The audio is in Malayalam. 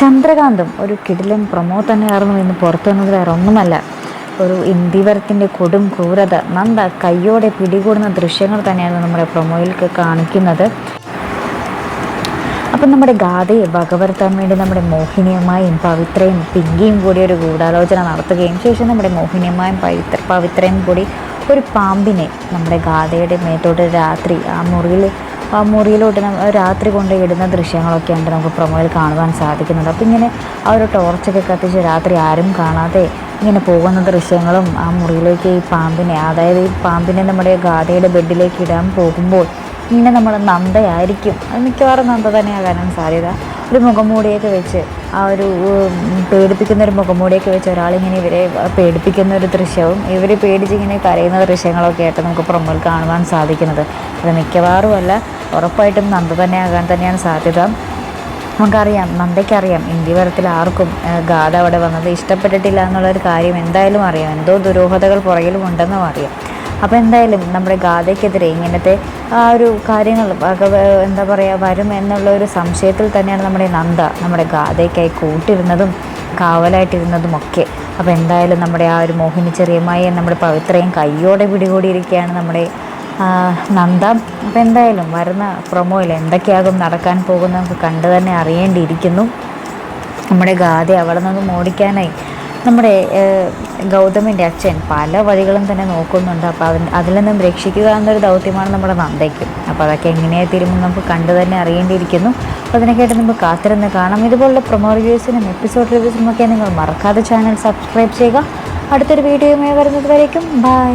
ചന്ദ്രകാന്തും ഒരു കിടിലൻ പ്രൊമോ തന്നെയായിരുന്നു ഇന്ന് പുറത്തു വന്നത്. വേറെ ഒന്നുമല്ല ഒരു ഇന്ദിവരത്തിന്റെ കൊടും ക്രൂരത നന്ദ കയ്യോടെ പിടികൂടുന്ന ദൃശ്യങ്ങൾ തന്നെയാണ് നമ്മുടെ പ്രൊമോയിൽ കാണിക്കുന്നത്. അപ്പം നമ്മുടെ ഗാഥയെ വകവരുത്താൻ വേണ്ടി നമ്മുടെ മോഹിനിയമ്മായും പവിത്രയും പിങ്കിയും കൂടി ഒരു ഗൂഢാലോചന നടത്തുകയും ശേഷം നമ്മുടെ മോഹിനിയമ്മായും പവിത്ര പവിത്രയും കൂടി ഒരു പാമ്പിനെ നമ്മുടെ ഗാഥയുടെ മേത്തോട്ട് രാത്രി ആ മുറിയിൽ ആ മുറിയിലോട്ട് നമ്മൾ രാത്രി കൊണ്ട് ഇടുന്ന ദൃശ്യങ്ങളൊക്കെയുണ്ട് നമുക്ക് പ്രൊമോയിൽ കാണുവാൻ സാധിക്കുന്നത് അപ്പോൾ ഇങ്ങനെ ആ ഒരു ടോർച്ചൊക്കെ കത്തിച്ച് രാത്രി ആരും കാണാതെ ഇങ്ങനെ പോകുന്ന ദൃശ്യങ്ങളും ആ മുറിയിലേക്ക് ഈ പാമ്പിനെ അതായത് ഈ പാമ്പിനെ നമ്മുടെ ഗാഥയുടെ ബെഡിലേക്ക് ഇടാൻ പോകുമ്പോൾ ഇങ്ങനെ നമ്മൾ നന്ദയായിരിക്കും. അത് മിക്കവാറും നന്ദ തന്നെയാകാനും സാധ്യത. ഒരു മുഖംമൂടിയൊക്കെ വെച്ച് ആ ഒരു പേടിപ്പിക്കുന്ന ഒരു മുഖംമൂടിയൊക്കെ വെച്ച് ഒരാളിങ്ങനെ ഇവരെ പേടിപ്പിക്കുന്ന ഒരു ദൃശ്യവും ഇവർ പേടിച്ച് ഇങ്ങനെ കരയുന്ന ദൃശ്യങ്ങളൊക്കെ ആയിട്ട് നമുക്ക് പ്രൊമോയിൽ കാണുവാൻ സാധിക്കുന്നത്. അത് മിക്കവാറും അല്ല ഉറപ്പായിട്ടും നന്ദ ആകാൻ തന്നെയാണ് സാധ്യത. നമുക്കറിയാം നന്ദയ്ക്കറിയാം ഇന്ത്യവരത്തിൽ ആർക്കും ഗാഥ അവിടെ വന്നത് ഇഷ്ടപ്പെട്ടിട്ടില്ല എന്നുള്ളൊരു കാര്യം എന്തായാലും അറിയാം. എന്തോ ദുരൂഹതകൾ പുറകിലും ഉണ്ടെന്നും അറിയാം. അപ്പോൾ എന്തായാലും നമ്മുടെ ഗാഥയ്ക്കെതിരെ ഇങ്ങനത്തെ ആ ഒരു കാര്യങ്ങൾ എന്താ പറയുക വരും എന്നുള്ള ഒരു സംശയത്തിൽ തന്നെയാണ് നമ്മുടെ നന്ദ നമ്മുടെ ഗാഥയ്ക്കായി കൂട്ടിരുന്നതും കാവലായിട്ടിരുന്നതും ഒക്കെ. അപ്പോൾ എന്തായാലും നമ്മുടെ ആ ഒരു മോഹിനി ചെറിയമായി നമ്മുടെ പവിത്രയും കയ്യോടെ പിടികൂടിയിരിക്കുകയാണ് നമ്മുടെ നന്ദ അപ്പം എന്തായാലും വരുന്ന പ്രൊമോയിൽ എന്തൊക്കെയാകും നടക്കാൻ പോകുന്നത് കണ്ടു തന്നെ അറിയേണ്ടിയിരിക്കുന്നു. നമ്മുടെ ഗാഥ അവിടെ നിന്നും ഓടിക്കാനായി നമ്മുടെ ഗൗതമിന്റെ അച്ഛൻ പല വഴികളും തന്നെ നോക്കുന്നുണ്ട്. അപ്പോൾ അതിന് അതിൽ നിന്നും രക്ഷിക്കുക എന്നൊരു ദൗത്യമാണ് നമ്മുടെ നന്ദയ്ക്ക്. അപ്പോൾ അതൊക്കെ എങ്ങനെയായി തീരുമെന്ന് നമുക്ക് കണ്ടു തന്നെ അറിയേണ്ടിയിരിക്കുന്നു. അപ്പോൾ അതിനൊക്കെയായിട്ട് നമുക്ക് കാത്തിരുന്ന് കാണാം. ഇതുപോലുള്ള പ്രൊമോ റിവ്യൂസിനും എപ്പിസോഡ് റിവ്യൂസിനും ഒക്കെ നിങ്ങൾ മറക്കാതെ ചാനൽ സബ്സ്ക്രൈബ് ചെയ്യുക. അടുത്തൊരു വീഡിയോയുമായി വരുന്നത് വരേക്കും. ബൈ